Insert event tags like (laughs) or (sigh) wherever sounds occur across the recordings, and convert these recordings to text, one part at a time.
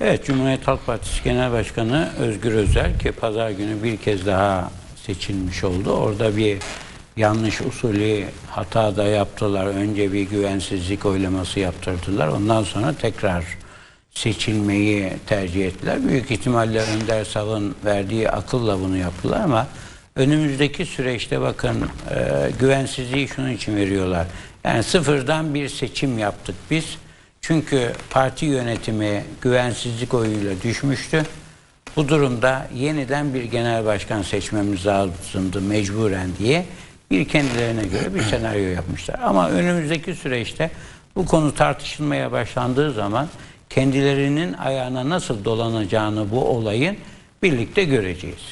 Evet, Cumhuriyet Halk Partisi Genel Başkanı Özgür Özel ki pazar günü bir kez daha seçilmiş oldu. Orada bir yanlış usulü hata da yaptılar. Önce bir güvensizlik oylaması yaptırdılar. Ondan sonra tekrar seçilmeyi tercih ettiler. Büyük ihtimalle Önder Sav'ın verdiği akılla bunu yaptılar ama önümüzdeki süreçte bakın e, güvensizliği şunun için veriyorlar. Yani sıfırdan bir seçim yaptık biz. Çünkü parti yönetimi güvensizlik oyuyla düşmüştü. Bu durumda yeniden bir genel başkan seçmemiz lazımdı mecburen diye bir kendilerine göre bir senaryo yapmışlar. Ama önümüzdeki süreçte bu konu tartışılmaya başlandığı zaman kendilerinin ayağına nasıl dolanacağını bu olayın birlikte göreceğiz.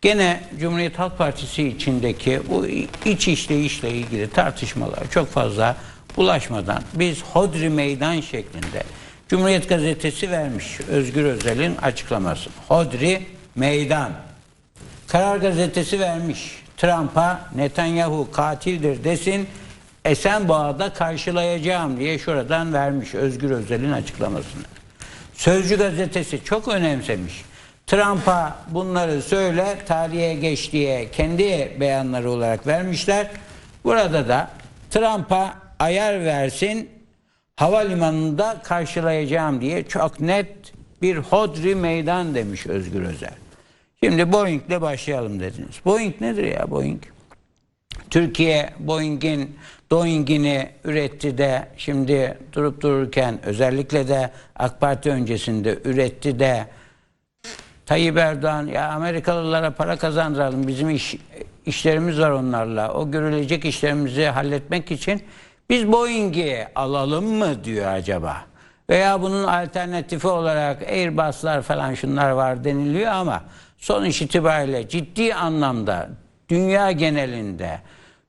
Gene Cumhuriyet Halk Partisi içindeki bu iç işleyişle ilgili tartışmalar çok fazla bulaşmadan biz Hodri Meydan şeklinde Cumhuriyet Gazetesi vermiş Özgür Özel'in açıklaması. Hodri Meydan. Karar Gazetesi vermiş. Trump'a Netanyahu katildir desin. Esenboğa'da karşılayacağım diye şuradan vermiş Özgür Özel'in açıklamasını. Sözcü gazetesi çok önemsemiş. Trump'a bunları söyle tarihe geç diye kendi beyanları olarak vermişler. Burada da Trump'a ayar versin havalimanında karşılayacağım diye çok net bir hodri meydan demiş Özgür Özel. Şimdi Boeing'le başlayalım dediniz. Boeing nedir ya Boeing? Türkiye Boeing'in Boeing'ini üretti de şimdi durup dururken özellikle de AK Parti öncesinde üretti de Tayyip Erdoğan ya Amerikalılara para kazandıralım bizim iş, işlerimiz var onlarla o görülecek işlerimizi halletmek için biz Boeing'i alalım mı diyor acaba? Veya bunun alternatifi olarak Airbus'lar falan şunlar var deniliyor ama sonuç itibariyle ciddi anlamda dünya genelinde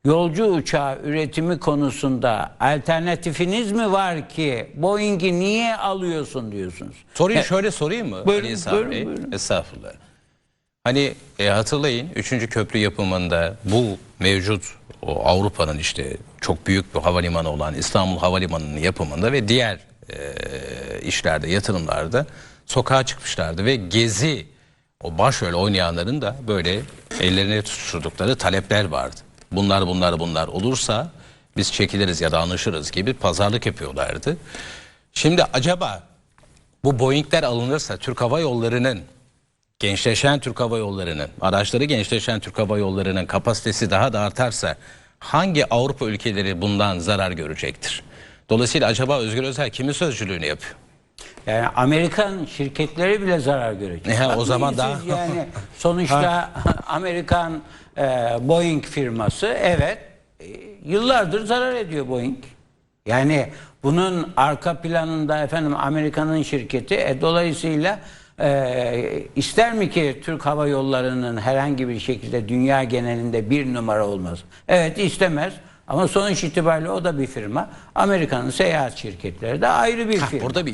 yolcu uçağı üretimi konusunda alternatifiniz mi var ki Boeing'i niye alıyorsun diyorsunuz? Soruyu şöyle sorayım mı? Buyurun, Ali İhsan buyurun, Bey? buyurun. Estağfurullah. Hani e, hatırlayın 3. köprü yapımında bu mevcut o Avrupa'nın işte çok büyük bir havalimanı olan İstanbul Havalimanı'nın yapımında ve diğer e, işlerde, yatırımlarda sokağa çıkmışlardı ve gezi o başrol oynayanların da böyle ellerine tutuşturdukları talepler vardı. Bunlar bunlar bunlar olursa biz çekiliriz ya da anlaşırız gibi pazarlık yapıyorlardı. Şimdi acaba bu Boeing'ler alınırsa Türk Hava Yolları'nın gençleşen Türk Hava Yolları'nın, araçları gençleşen Türk Hava Yolları'nın kapasitesi daha da artarsa hangi Avrupa ülkeleri bundan zarar görecektir? Dolayısıyla acaba Özgür Özel kimin sözcülüğünü yapıyor? Yani Amerikan şirketleri bile zarar görecek. Ne, o Bakmayın zaman daha- yani sonuçta (laughs) Amerikan e, Boeing firması evet e, yıllardır zarar ediyor Boeing. Yani bunun arka planında efendim Amerika'nın şirketi e, dolayısıyla e, ister mi ki Türk Hava Yolları'nın herhangi bir şekilde dünya genelinde bir numara olması? Evet istemez. Ama sonuç itibariyle o da bir firma. Amerika'nın seyahat şirketleri de ayrı bir firma. Burada bir